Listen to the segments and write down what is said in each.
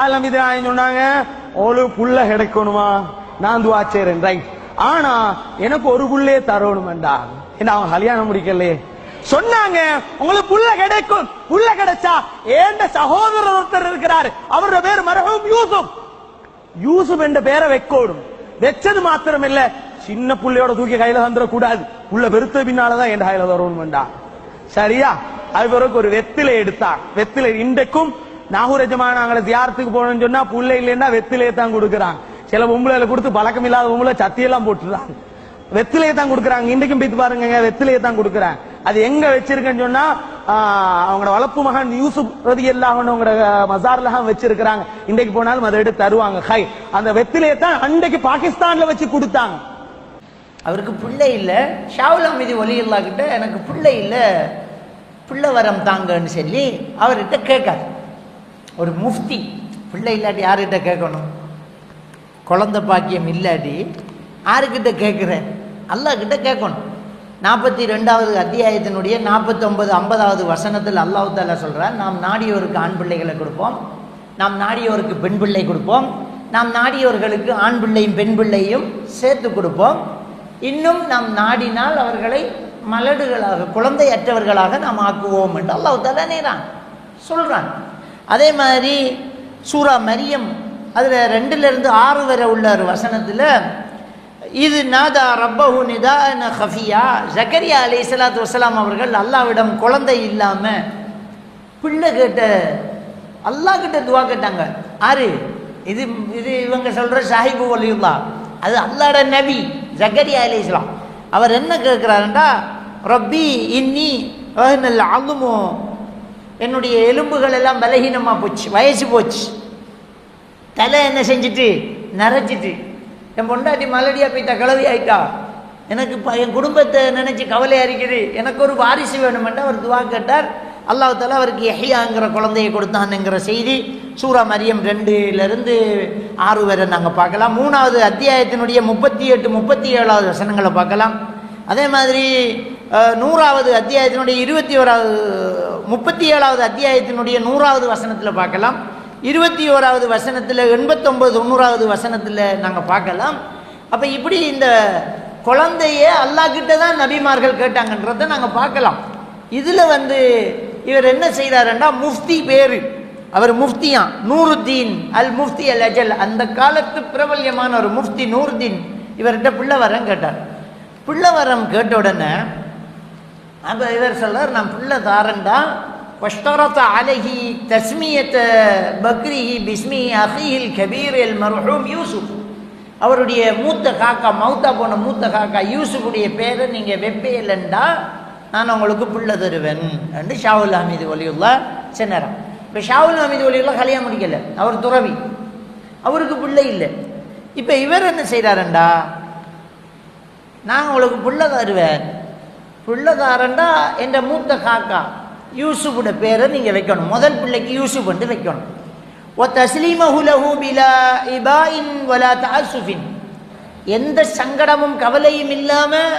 ஆலமிதாயன் சொன்னாங்க. ஒரு புள்ள கிடைக்கணுமா? நான் துவா செய்றேன் ரைட் ஆனா எனக்கு ஒரு புள்ளையே தரணும்டா என்ன அவன் கல்யாணம் முடிக்கலையே? சொன்னாங்க உங்களுக்கு புள்ள கிடைக்கும். புள்ள கிடைச்சா ஏண்ட சகோதரர் ஒருத்தர் இருக்கிறாரு. அவரோட பேர் மரகம் யூசுப். யூசுப் என்ற பேரை வைக்கோடும். வச்சது மாத்திரம் இல்ல சின்ன புள்ளையோட தூக்கி கையில தந்துட கூடாது புள்ள பெருத்த பின்னாலதான் என் கையில தரணும்டா சரியா? அது பிறகு ஒரு வெத்திலை எடுத்தா வெத்திலை இன்றைக்கும் நாகூர் எஜமான நாங்கள தியாரத்துக்கு போகணும்னு சொன்னா புள்ள இல்லைன்னா வெத்திலே தான் கொடுக்குறாங்க. சில பொம்பளைல கொடுத்து பழக்கம் இல்லாத பொம்பளை சத்தியெல்லாம் போட்டுறாங்க வெத்திலே தான் கொடுக்குறாங்க. இன்றைக்கும் பித்து பாருங்க வெத்திலே தான் கொடுக்குறாங்க. அது எங்க வச்சிருக்கேன்னு சொன்னா அவங்களோட வளர்ப்பு மகன் யூசுப் ரதி எல்லாம் அவங்களோட மசார்ல வச்சிருக்கிறாங்க. இன்றைக்கு போனாலும் அதை எடுத்து தருவாங்க. ஹை அந்த வெத்திலே தான் அன்றைக்கு பாகிஸ்தான்ல வச்சு கொடுத்தாங்க. அவருக்கு பிள்ளை இல்லை. ஷாவுல் அமிதி ஒலி இல்லா கிட்ட எனக்கு பிள்ளை இல்லை. பிள்ளை வரம் தாங்கன்னு சொல்லி அவர்கிட்ட கேட்காரு. ஒரு முஃப்தி. பிள்ளை இல்லாட்டி யார்கிட்ட கேட்கணும்? குழந்த பாக்கியம் இல்லாட்டி யாருக்கிட்ட கேட்குறேன்? அல்லாஹ் கிட்ட கேட்கணும். நாற்பத்தி ரெண்டாவது அத்தியாயத்தினுடைய நாற்பத்தொம்பது ஐம்பதாவது வசனத்தில் அல்லாஹு தாலா சொல்கிறார் நாம் நாடியோருக்கு ஆண் பிள்ளைகளை கொடுப்போம் நாம் நாடியோருக்கு பெண் பிள்ளை கொடுப்போம் நாம் நாடியோர்களுக்கு ஆண் பிள்ளையும் பெண் பிள்ளையும் சேர்த்து கொடுப்போம். இன்னும் நாம் நாடினால் அவர்களை மலடுகளாக குழந்தையற்றவர்களாக நாம் ஆக்குவோம் என்று அல்லாஹு தாலா நேரான் சொல்கிறான் அதே மாதிரி சூரா மரியம் அதில் ரெண்டுலேருந்து ஆறு வரை உள்ள ஒரு வசனத்தில் இது நாதா ரப்பஹு நிதா ஹஃபியா. ஜக்கரியா அலி இஸ்லாத்து வசலாம் அவர்கள் அல்லாவிடம் குழந்தை இல்லாமல் பிள்ளை கேட்ட அல்லாஹ் கிட்ட துவா கேட்டாங்க. ஆறு இது இது இவங்க சொல்கிற ஷாஹிபு வலியுல்லா. அது அல்லாட நபி ஜக்கரியா அலி இஸ்லாம் அவர் என்ன கேட்குறாருண்டா ரப்பி இன்னி அல்லுமோ என்னுடைய எலும்புகள் எல்லாம் பலகீனமாக போச்சு வயசு போச்சு. தலை என்ன செஞ்சுட்டு? நரைச்சிட்டு. என் பொண்டாட்டி மலடியா போயிட்டா கலவி ஆயிட்டா. எனக்கு இப்போ என் குடும்பத்தை நினச்சி கவலையாக இருக்குது எனக்கு ஒரு வாரிசு வேணுமென்றால் அவர் துவா கேட்டார். அல்லாஹால அவருக்கு எஹியாங்கிற குழந்தையை கொடுத்தான்ங்கிற செய்தி சூரா மரியம் ரெண்டுலேருந்து ஆறு வரை நாங்கள் பார்க்கலாம். மூணாவது அத்தியாயத்தினுடைய முப்பத்தி எட்டு முப்பத்தி ஏழாவது வசனங்களை பார்க்கலாம். அதே மாதிரி நூறாவது அத்தியாயத்தினுடைய இருபத்தி ஓராவது முப்பத்தி ஏழாவது அத்தியாயத்தினுடைய நூறாவது வசனத்தில் பார்க்கலாம். இருபத்தி ஓராவது வசனத்தில் எண்பத்தொம்பது தொண்ணூறாவது வசனத்தில் நாங்கள் பார்க்கலாம். அப்போ இப்படி இந்த குழந்தைய அல்லாஹ்கிட்ட தான் நபிமார்கள் கேட்டாங்கன்றதை நாங்கள் பார்க்கலாம். இதில் வந்து இவர் என்ன செய்கிறாருன்னா முஃப்தி பேரு. அவர் முஃப்தியா Nuruddin al Mufti al Ajal. அந்த காலத்து பிரபல்யமான ஒரு முஃப்தி நூருத்தீன். இவர்கிட்ட பிள்ளை வரம் கேட்டார். பிள்ளை வரம் கேட்ட உடனே அப்போ இவர் சொல்றார் நான் பிள்ளை தாரண்டா واشترط عليه تسمية بكره باسم أخيه الكبير المرحوم யூசுப் அவருடைய மூத்த காக்கா மௌத்தா போன மூத்த காக்கா யூசுஃபுடைய பேரை நீங்கள் வெப்பையிலண்டா நான் உங்களுக்கு பிள்ளை தருவேன் என்று ஷாவுல் ஹமீது ஒலியுல்லா சொன்னாராம் இப்போ ஷாவுல் ஹமீது ஒலியுல்லா கல்யாணம் முடிக்கல அவர் துறவி அவருக்கு பிள்ளை இல்லை இப்போ இவர் என்ன செய்கிறாருண்டா நான் உங்களுக்கு புள்ள தருவேன் பிள்ளைதாரண்டா என்ற மூத்த காக்கா யூசுஃபோட பேரை நீங்கள் வைக்கணும். முதல் பிள்ளைக்கு யூசுப் என்று வைக்கணும். ஒ தஸ்லீமஹு லஹு பிலா இபாயின் வலா தாசுஃபின் எந்த சங்கடமும் கவலையும் இல்லாமல்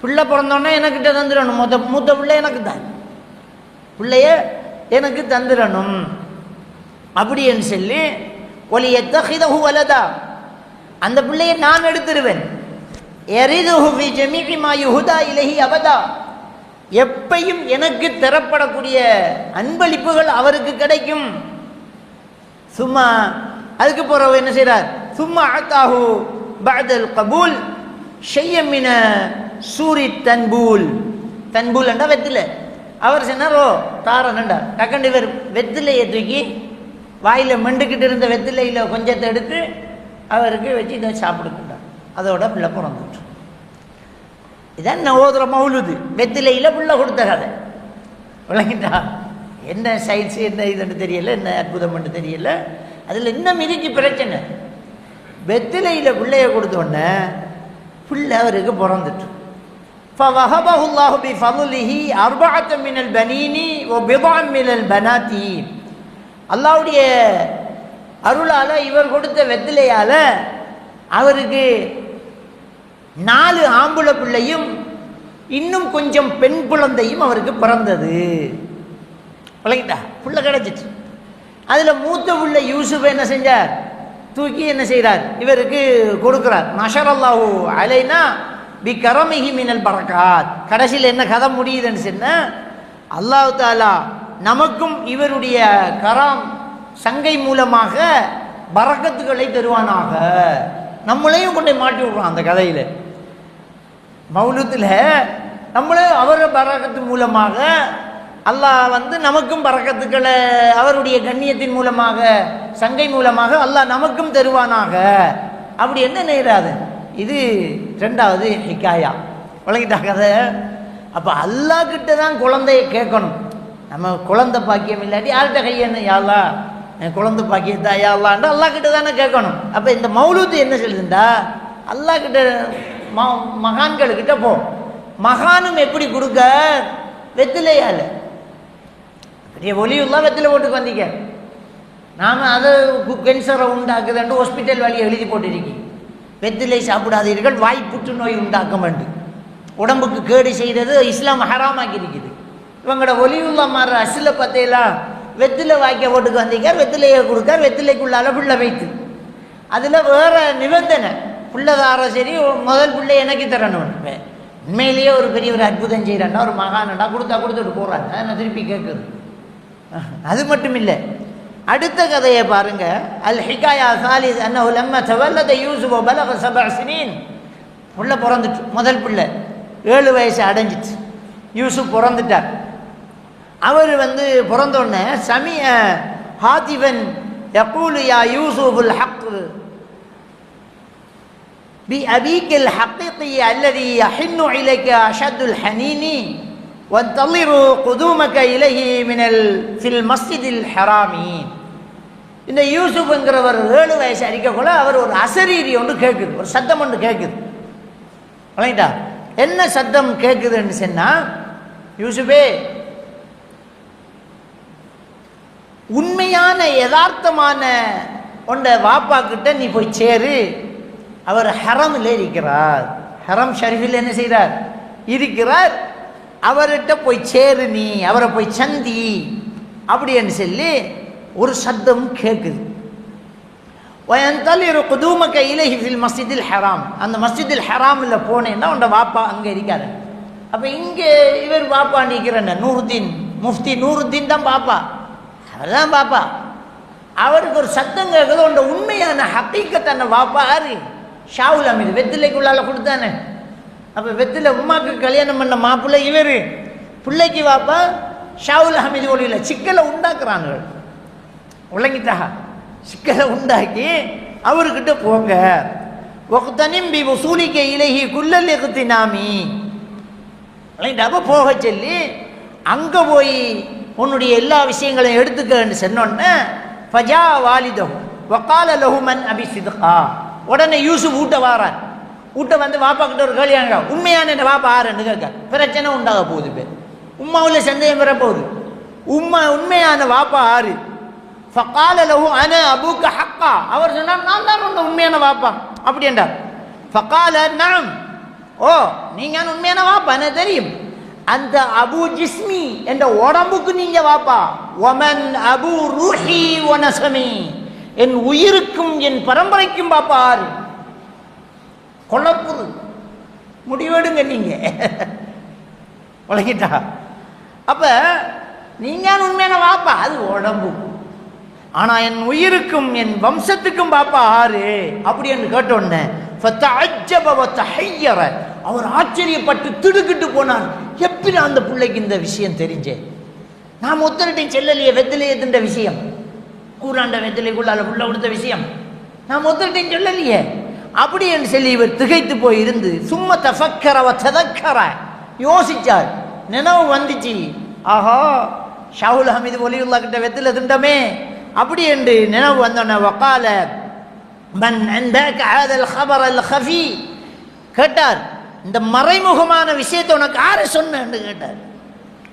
பிள்ளை பிறந்தோன்னே எனக்கிட்ட தந்துடணும். மொத்த மூத்த பிள்ளை எனக்கு தான் பிள்ளைய எனக்கு தந்துடணும். அப்படின்னு சொல்லி ஒலி எத்தகிதஹு வலதா. அந்த பிள்ளையை நான் எடுத்துருவேன். எரிதுஹு ஃபி ஜமீஇ மா யுஹதா இலஹி எப்பையும் எனக்கு தரப்படக்கூடிய அன்பளிப்புகள் அவருக்கு கிடைக்கும். சும்மா அதுக்கு பிறகு என்ன செய்கிறார் சும்மா அத்தாஹு பதல் கபூல் ஷையமின சூரி தன்பூல். தன்பூல் அண்டா வெத்தில அவர் சொன்னாரோ ஓ தாரனண்டா டக்கண்டு இவர் வெத்திலையை தூக்கி வாயில் மெண்டுக்கிட்டு இருந்த வெத்திலையில் கொஞ்சத்தை எடுத்து அவருக்கு வச்சு இதை சாப்பிடுக்கிட்டார் அதோட பிள்ளை பிறந்துச்சு. இதான் நவோதர மௌலுது வெத்திலையில் பிள்ளை கொடுத்த கதை விளங்கிட்டா என்ன சயின்ஸ் என்ன இதுன்னு தெரியல என்ன அற்புதம்னு தெரியல அதில் இன்னும் இருக்கு பிரச்சனை வெத்திலையில் பிள்ளைய கொடுத்த உடனே பிள்ளை அவருக்கு பிறந்துட்டு فوهبه الله بفضله أربعة من البنين وبضعا من البنات அல்லாவுடைய அருளால இவர் கொடுத்த வெத்திலையால அவருக்கு நாலு ஆம்புல பிள்ளையும் இன்னும் கொஞ்சம் பெண் குழந்தையும் அவருக்கு பிறந்தது. விளங்கிட்டா புள்ள கிடைச்சிச்சு. அதில் மூத்த உள்ள யூசுப் என்ன செஞ்சார்? தூக்கி என்ன செய்கிறார் இவருக்கு கொடுக்குறார். நஷரல்லாஹு அலைனா பி கரமிகி மினல் பறக்காத் கடைசியில் என்ன கதை முடியுதுன்னு சொன்ன அல்லாஹ் தாலா நமக்கும் இவருடைய கராம் சங்கை மூலமாக பறக்கத்துக்களை தருவானாக. நம்மளையும் கொண்டு போய் மாட்டி விடுறான் அந்த கதையில். மௌலுத்தில் நம்மளும் அவர் பரக்கத்து மூலமாக அல்லாஹ் வந்து நமக்கும் பறக்கத்துக்களை அவருடைய கண்ணியத்தின் மூலமாக சங்கை மூலமாக அல்லாஹ் நமக்கும் தருவானாக. அப்படி என்ன நேராது? இது ரெண்டாவது ஹிக்காயா. வழங்கிட்டா கதை. அப்போ அல்லாஹ் கிட்ட தான் குழந்தைய கேட்கணும். நம்ம குழந்தை பாக்கியம் இல்லாட்டி யார்கிட்ட கையன்னு யாழ்லா என் குழந்தை பாக்கியத்தா? யாழ்லான்ட்டு அல்லாஹ் கிட்ட தானே கேட்கணும். அப்போ இந்த மௌலூத்து என்ன சொல்லுதுண்டா? அல்லாஹ் கிட்ட மா மகான்களுக்கிட்ட போ. மகானும் எப்படி கொடுக்க? வெத்திலையால் பெரிய ஒலியுள்ளா வெத்தில போட்டுக்கு வந்தீங்க. நாம் அதை கேன்சரை உண்டாக்குதுன்ட்டு ஹாஸ்பிட்டல் வழியை எழுதி போட்டிருக்கீங்க. வெத்திலை சாப்பிடாதீர்கள் வாய் புற்றுநோய் உண்டாக்க வேண்டும் உடம்புக்கு கேடு செய்கிறது இஸ்லாம் ஹராமாக்கி இருக்குது. இவங்களோட ஒலியுள்ளா மாற அசில பத்தையெல்லாம் வெத்தில வாய்க்க போட்டுக்கு வந்தீங்க வெத்திலையை கொடுக்க வெத்திலைக்குள்ள அளவுள்ள வைத்து. அதில் வேற நிபந்தனை. புள்ளதார சரி முதல் பிள்ளை எனக்கு தரணும் உண்மையிலேயே ஒரு பெரிய ஒரு அற்புதம் செய்கிறான்னா ஒரு மகானடா கொடுத்தா கொடுத்துட்டு போகிறாங்க நான் திருப்பி கேட்குது அது மட்டும் இல்லை. அடுத்த கதையை பாருங்க. அல் ஹிகாயா சாலிஸ் அன்னஹு லம்ம தவல்லத யூசுஃப் பலக அவர் சினீன். பிள்ளை பிறந்துட்டு முதல் பிள்ளை. ஏழு வயசு அடைஞ்சிச்சு. யூசுப் பிறந்துட்டார். அவர் வந்து பிறந்தோடனே சமிய ஹாதிவன் யகூலு யா யூசுஃபுல் ஹக்கு. بأبيك الحقيقي الذي يحن إليك أشد الحنين وانتظر قدومك إليه من ال... في المسجد الحرام இந்த யூசுஃப்ங்கிறவர் ஏழு வயசு அடிக்கக்குள்ள அவர் ஒரு அசரீரி ஒன்று கேட்குது ஒரு சத்தம் ஒன்று கேட்குது வழங்கிட்டா என்ன சத்தம் கேட்குதுன்னு சொன்னா யூசுஃபே உண்மையான யதார்த்தமான உண்ட வாப்பா கிட்ட நீ போய் சேரு அவர் ஹரமில் இருக்கிறார். ஹரம் ஷரீஃபில் என்ன செய்கிறார்? இருக்கிறார். அவர்கிட்ட போய் சேரு நீ அவரை போய் சந்தி அப்படின்னு சொல்லி ஒரு சத்தம் கேட்குது. வயந்தலிரு குதூமக்க இலஹி ஃபில் மஸ்ஜிதில் ஹராம். அந்த மஸ்ஜிதில் ஹராமில் போனேன்னா உண்ட வாப்பா அங்கே இருக்காரு அப்போ இங்கே இவர் பாப்பா நிற்கிறேன் நூருதீன் முஃப்தி நூருதீன் தான் பாப்பா அவர் தான் பாப்பா அவருக்கு ஒரு சத்தம் கேட்குது உண்ட உண்மையான ஹக்கீக்கத்தான வாப்பா யாரு ஷாவுல் அமீது வெத்திலைக்குள்ளால கொடுத்தானே. அப்போ வெத்தில உமாக்கு கல்யாணம் பண்ண மாப்பிள்ளை இவர். பிள்ளைக்கு வாப்பா ஷாவுல் அமீது ஒளியில் சிக்கலை உண்டாக்குறானுகள். உழங்கிட்டா சிக்கலை உண்டாக்கி அவர்கிட்ட போங்க. ஒக்தனிம் பி வசூலிக்க இலகி குல்லல் எகுத்தினாமி அப்போ போக சொல்லி அங்கே போய் உன்னுடைய எல்லா விஷயங்களையும் எடுத்துக்கன்னு சொன்னோன்னே ஃபஜா வாலிதஹு ஒக்கால லஹுமன் அபி சிதுகா உடனே யூசுப் ஊட்ட வாரார். ஊட்ட வந்து வாப்பா கிட்ட ஒரு கல்யாணம் உண்மையான என்ன? வாப்பா ஆறுன்னு கேட்க பிரச்சனை உண்டாக போகுது பேர் உம்மாவில் சந்தேகம் வரப்போகுது உம்மா உண்மையான வாப்பா ஆறு ஃபக்கால லஹு அன அபூக்க ஹக்கா. அவர் சொன்னார் நான் தான் உங்க உண்மையான வாப்பா. அப்படி என்றார். ஃபக்கால நாம். ஓ நீங்க உண்மையான வாப்பா? எனக்கு தெரியும். அந்த அபு ஜிஸ்மி. என்ற உடம்புக்கு நீங்க வாப்பா. ஒமன் அபு ரூஹி ஒனசமி என் உயிருக்கும் என் பரம்பரைக்கும் பாப்பா ஆறு. கொல்லப்புது முடிவெடுங்க நீங்க. உலகிட்டா அப்ப நீங்க உண்மையான வாப்பா அது உடம்பு. ஆனா என் உயிருக்கும் என் வம்சத்துக்கும் பாப்பா ஆறு. அப்படி என்று கேட்டோன்னே அவர் ஆச்சரியப்பட்டு திடுக்கிட்டு போனார். எப்படி அந்த பிள்ளைக்கு இந்த விஷயம் தெரிஞ்சேன்? நான் ஒத்தரட்டையும் செல்லலையே வெத்திலையே தின்ற விஷயம். கூறாண்ட வெத்திலைக்குள்ளால உள்ள கொடுத்த விஷயம். நான் ஒத்தரட்டையும் சொல்லலையே. அப்படி என்று சொல்லி இவர் திகைத்து போய் இருந்து சும்மா தஃக்கரவ ததக்கர. யோசிச்சார். நினைவு வந்துச்சு. ஆஹா ஷாவுல் ஹமீது ஒலியுல்லா கிட்ட வெத்தில திண்டமே. அப்படி என்று நினைவு வந்தோன்ன வக்கால மன் ஹபர் அல் ஹஃபி. கேட்டார். இந்த மறைமுகமான விஷயத்தை உனக்கு ஆறு சொன்னு கேட்டார்.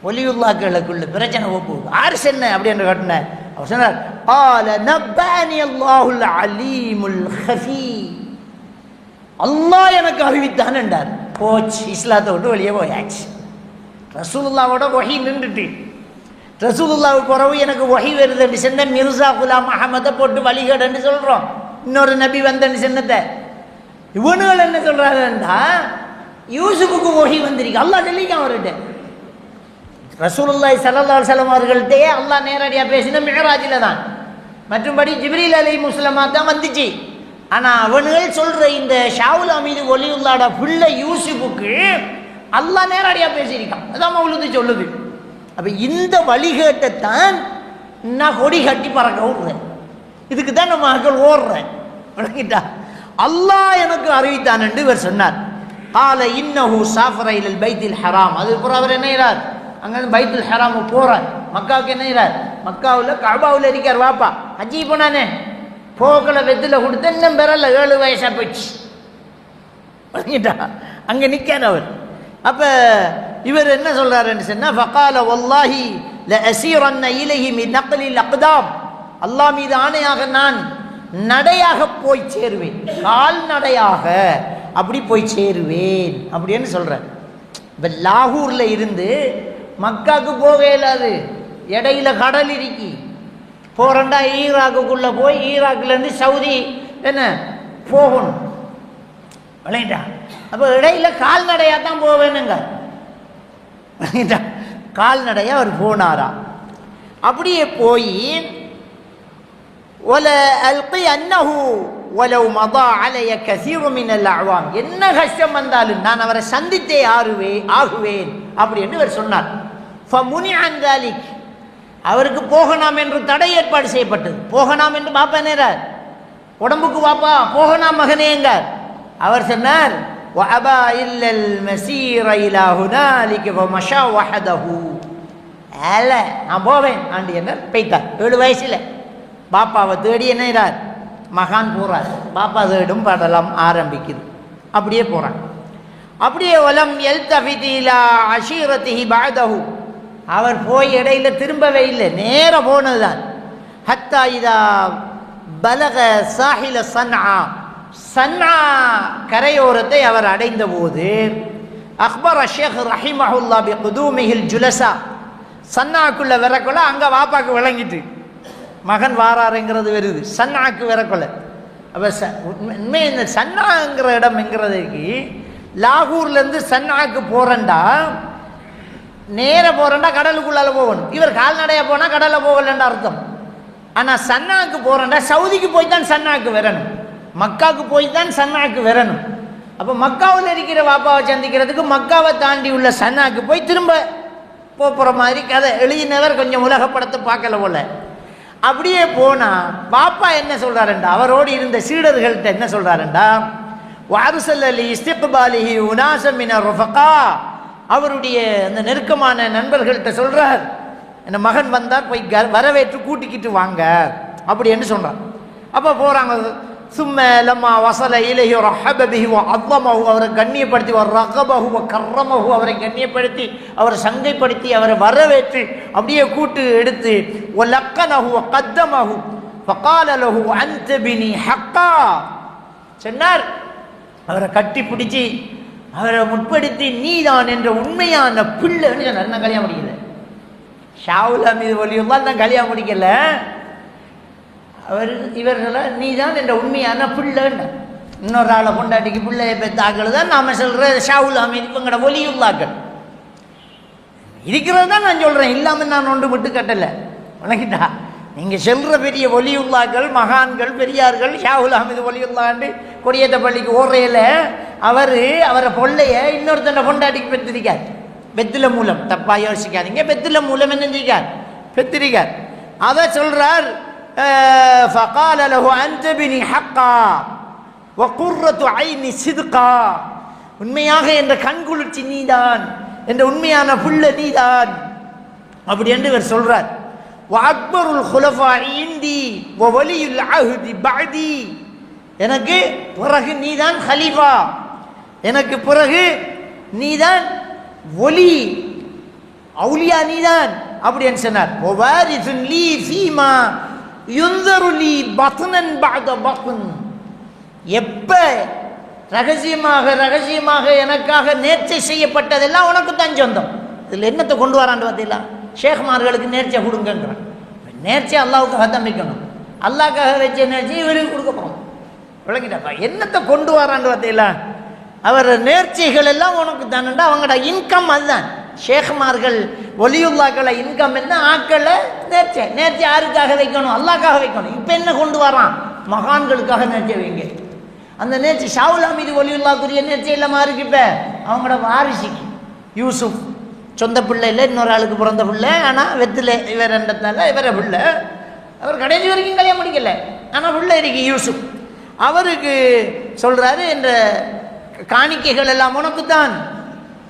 ஒலியுல்லாக்களுக்குள்ள பிரச்சனை போகுது ஆறு சொன்ன அப்படின்னு கேட்டேன் அவர் சொன்னார் ஆல நப்பானி அல்லாஹுல் அலீமுல் ஹஃபி அல்லாஹ் எனக்கு அறிவித்தான் என்றார். போச்சு இஸ்லாத்தை விட்டு வெளியே போயாச்சு. ரசூலுல்லாவோட ஒஹி நின்றுட்டு. ரசூலுல்லாவு குறவு எனக்கு ஒஹி வருதுன்னு சொன்ன மிர்சா குலாம் அகமதை போட்டு வழிகடன்னு சொல்கிறோம் இன்னொரு நபி வந்தன்னு சொன்னத்தை இவனுகள் என்ன சொல்கிறாருன்னா யூசுஃபுக்கு ஒஹி வந்திருக்கு. அல்லாஹ் சொல்லிக்க அவர்கிட்ட. ரசூலுல்லாய் ஸல்லல்லாஹு அலைஹி அவர்கள்ட்டே அல்லாஹ் நேரடியாக பேசின மிகராஜில் தான். மற்றும்படி ஜிப்ரீல் அலி முஸ்லமா தான் வந்துச்சு. ஆனால் அவனுகள் சொல்கிற இந்த ஷாவுல் அமீது ஒலியுல்லாட புள்ள யூசுஃபுக்கு அல்லாஹ் நேரடியாக பேசியிருக்கான். அதான் அவளுக்கு சொல்லுது. அப்போ இந்த வழிகேட்டைத்தான் நான் கொடி கட்டி பறக்க விடுறேன். இதுக்கு தான் நம்ம மக்கள் ஓடுறேன். விளங்கிட்டா அல்லாஹ் எனக்கு அறிவித்தான் என்று இவர் சொன்னார். கால இன்னஹு சாஃபர பைத்தில் ஹராம். அது அப்புறம் அவர் என்ன செய்றார் பைத்துல் ஹராமு போகிறார் மக்காவுக்கு என்ன செய்கிறார் மக்காவில் கபாவில் இருக்கார் வாப்பா ஹஜ்ஜி போனானே. போக்களை வெத்தில கொடுத்து இன்னும் பெறல ஏழு வயசாக போயிடுச்சு. வழங்கிட்டா அங்கே நிக்கார் அவர். அப்ப இவர் என்ன சொல்கிறாருன்னு சொன்னா ஃபகால வல்லாஹி ல அசீரன்ன இலகி மின் நக்கலி லக்தாம் அல்லாஹ் மீது ஆணையாக நான் நடையாக போய் சேருவேன். கால்நடையாக அப்படி போய் சேருவேன் அப்படின்னு சொல்றார். இப்போ லாகூரில் இருந்து மக்காக்கு போக இயலாது இடையில கடல் இருக்கி. போகிறண்டா ஈராக்குக்குள்ளே போய் ஈராக்ல இருந்து சவுதி என்ன போகணும். விளையாண்டா? அப்போ இடையில கால்நடையாக தான் போவேனுங்க. விளையாண்டா? கால்நடையாக அவர் போனாரா? அப்படியே போய் ஒல அல்கி அன்னஹு ஒலவு மதா அலைய கசீரு மினல் என்ன கஷ்டம் வந்தாலும் நான் அவரை சந்தித்தே ஆறுவே ஆகுவேன் அப்படின்னு இவர் சொன்னார். ஃபமுனி அந்தாலிக் அவருக்கு போகலாம் என்று தடை ஏற்பாடு செய்யப்பட்டது போகலாம் என்று பாப்பா நேரார் உடம்புக்கு வாப்பா போகலாம் மகனேங்கார் அவர் சொன்னார் وأبى إلا المسير إلى هنالك فمشى وحده அல்ல நான் போவேன் ஆண்டி என்ன பெய்த்தார் ஏழு வயசுல பாப்பாவை தேடி என்னறார் மகான் போறார் பாப்பா தேடும் படலம் ஆரம்பிக்குது அப்படியே போறான் அப்படியே ஒலம் எல் தபிதிலா அஷீரத்திஹி பாதஹு அவர் போய் இடையில திரும்பவே இல்லை நேர போனதுதான். ஹத்தா இதா பலக சாஹில சன்னா சன்னா கரையோரத்தை அவர் அடைந்த போது அக்பர் ஷேக் ரஹிமஹுல்லா பி குதூமிஹில் ஜுலசா சன்னாக்குள்ள விரக்கொள்ள அங்கே வாப்பாக்கு விளங்கிட்டு. மகன் வாராருங்கிறது வருது சன்னாக்கு விரக்கொள்ள அப்போ ச- உண்மை இந்த சன்னாங்கிற இடம்ங்கிறதுக்கு லாகூர்லேருந்து சன்னாக்கு போகிறண்டா நேர போகிறேன்டா கடலுக்குள்ளால போகணும். இவர் கால்நடையா போனால் கடலில் போகலன்ற அர்த்தம். ஆனால் சன்னாக்கு போகிறேன்டா சவுதிக்கு போய் தான் சன்னாக்கு வரணும். மக்காவுக்கு போய் தான் சன்னாக்கு வரணும். அப்போ மக்காவில் இருக்கிற வாப்பாவை சந்திக்கிறதுக்கு மக்காவை தாண்டி உள்ள சன்னாக்கு போய் திரும்ப போகிற மாதிரி கதை. எழுதினவர் கொஞ்சம் உலகப்படத்தை பார்க்கல போல. அப்படியே போனால் பாப்பா என்ன சொல்கிறாருண்டா அவரோடு இருந்த சீடர்கள்ட்ட என்ன சொல்கிறாருண்டா வாரிசல் அலி இஸ்திக்பாலிஹி உனாசமின ருஃபகா. அவருடைய அந்த நெருக்கமான நண்பர்கள்ட்ட சொல்கிறார் என் மகன் வந்தார் போய் க- வரவேற்று கூட்டிக்கிட்டு வாங்க அப்படின்னு சொல்கிறார் அப்போ போகிறாங்க சும்ம லம்மா வசல இலையோ ரஹபபிஹி அவ்வமஹு அவரை கண்ணியப்படுத்தி ஒரு ரகபஹு வ கர்ரமஹு அவரை கண்ணியப்படுத்தி அவரை சங்கைப்படுத்தி அவரை வரவேற்று அப்படியே கூட்டு எடுத்து ஒ லக்கனஹு வ கத்தமஹு ஃபகால லஹு ஹக்கா சொன்னார். அவரை கட்டி பிடிச்சி அவரை முற்படுத்தி நீதான் என்ற உண்மையான பிள்ளைன்னு சொன்னார் நான் கல்யாணம் முடிக்கல. ஷாவுல் அமீது வலியும்லாம் நான் கல்யாணம் முடிக்கல. அவர் இவர்கள நீ தான் என்ற உண்மையான பிள்ளைன்னு இன்னொரு ஆளை கொண்டாட்டிக்கு பிள்ளைய பெத்தாக்கள் தான் நாம் சொல்கிற ஷாவுல் அமீது இவங்கட ஒலியுள்ளாக்கள் இருக்கிறது தான் நான் சொல்கிறேன் இல்லாமல் நான் ஒன்று விட்டு கட்டலை. உனக்கிட்டா? நீங்கள் செல்கிற பெரிய ஒலியுள்ளாக்கள் மகான்கள் பெரியார்கள் ஷாவுல் அமீது ஒலியுல்லாண்டு கொடியேற்ற பள்ளிக்கு ஓடுறையில் அவர் அவரை பொள்ளைய இன்னொருத்தனை பொண்டாட்டிக்கு பெற்றிருக்கார் பெத்தில மூலம் தப்பா யோசிக்காதீங்க பெத்தில மூலம் என்ன செஞ்சிருக்கார் பெற்றிருக்கார் அதை சொல்றார் அஹ், فقال له أنت بني حقا وقرة عيني صدقا உண்மையாக என்ற கண்குளிர்ச்சி நீதான் என்ற உண்மையான புள்ள நீதான் அப்படி என்று இவர் சொல்றார் அக்பருல் குலஃபா இந்தி வலியுல் அஹ்தி பஅதி எனக்கு பிறகு நீதான் ஹலீஃபா எனக்கு பிறகு நீதான் ஒலி அவுலியா நீதான் அப்படின்னு சொன்னார். ஒவாரிசுன் லீ ஃபீமா யுந்தரு லீ பத்னன் பஅத பத்ன். எப்ப ரகசியமாக ரகசியமாக எனக்காக நேர்ச்சை செய்யப்பட்டதெல்லாம் உனக்கு தான் சொந்தம். இதில் என்னத்தை கொண்டு வரான்னு பார்த்தீங்களா? ஷேக்மார்களுக்கு நேர்ச்சியை கொடுங்கங்கிறான் நேர்ச்சி அல்லாவுக்காக தான் வைக்கணும். அல்லாக்காக வச்ச நேர்ச்சி இவருக்கு கொடுக்க போகிறோம் விளங்கிட்டாப்பா. என்னத்தை கொண்டு வரான்னு பார்த்தீங்களா? அவர் நேர்ச்சிகள் எல்லாம் உனக்கு தானண்டா அவங்களோட இன்கம் அதுதான். ஷேக்மார்கள் ஒலியுல்லாக்களை இன்கம் என்ன? ஆக்களை நேர்ச்சை. நேர்ச்சி யாருக்காக வைக்கணும்? அல்லாக்காக வைக்கணும். இப்போ என்ன கொண்டு வரான்? மகான்களுக்காக நேர்ச்சி வைங்க. அந்த நேர்ச்சி ஷாவுலா மீது ஒலியுல்லாக்குரிய நேர்ச்சி இல்லாமல் இருக்கு இப்போ? அவங்களோட வாரிசுக்கு. யூசுப் சொந்த பிள்ளை இல்லை இன்னொரு ஆளுக்கு பிறந்த பிள்ளை. ஆனால் வெத்தில் இவர் ரெண்டத்தால இவர பிள்ளை. அவர் கடைசி வரைக்கும் கல்யாணம் முடிக்கல. ஆனால் பிள்ளை இருக்கு யூசுப். அவருக்கு சொல்கிறாரு என்ற காணிக்கைகள் எல்லாம் உனக்குத்தான்.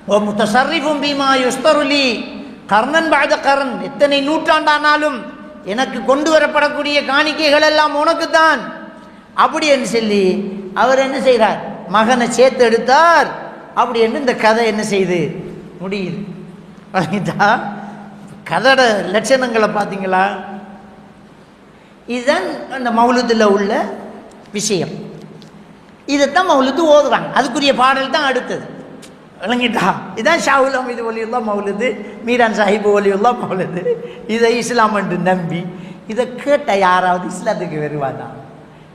ஓ முத்தசர்ரிஃபும் பீமா யுஸ்தருலி. கர்ணன் பாத கர்ண் எத்தனை நூற்றாண்டானாலும் எனக்கு கொண்டு வரப்படக்கூடிய காணிக்கைகள் எல்லாம் உனக்குத்தான். அப்படி என்று சொல்லி அவர் என்ன செய்கிறார்? மகனை சேர்த்து எடுத்தார். அப்படி என்று இந்த கதை என்ன செய்யுது முடியுது. புரியுதா? கதோட லட்சணங்களை பார்த்தீங்களா? இதுதான் அந்த மௌலத்தில் உள்ள விஷயம். இதைத்தான் மௌலுது ஓதுறாங்க. அதுக்குரிய பாடல் தான் அடுத்தது. விளங்கிட்டா? இதான் ஷாவுல் அமீது ஒலியுல்லா மௌலுது மீரான் சாஹிப் ஒலியுல்லா மௌலுது. இதை இஸ்லாம் என்று நம்பி இதை கேட்ட யாராவது இஸ்லாத்துக்கு வருவாதா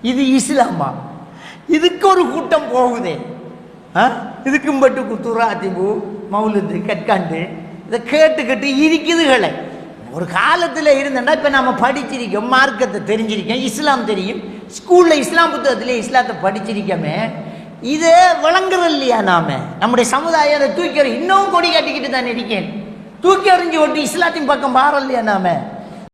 இது இஸ்லாமா? இதுக்கு ஒரு கூட்டம் போகுதே. ஆ? இதுக்கும் பட்டு குத்துரா அதிபு மௌலுது கற்காண்டு இதை கேட்டுக்கிட்டு இருக்குதுகளை ஒரு காலத்தில் இருந்தேன்னா இப்போ நம்ம படிச்சிருக்கோம் மார்க்கத்தை தெரிஞ்சிருக்கோம் இஸ்லாம் தெரியும். ஸ்கூலில் இஸ்லாம் புத்தகத்தில் இஸ்லாத்தை படிச்சிருக்கோமே. இது விளங்குறது இல்லையா நாம? நம்முடைய சமுதாயம் அதை தூக்கி இன்னும் கொடி கட்டிக்கிட்டு தான் இருக்கேன். தூக்கி எறிஞ்சு ஒட்டி இஸ்லாத்தின் பக்கம் பாரம் இல்லையா நாம?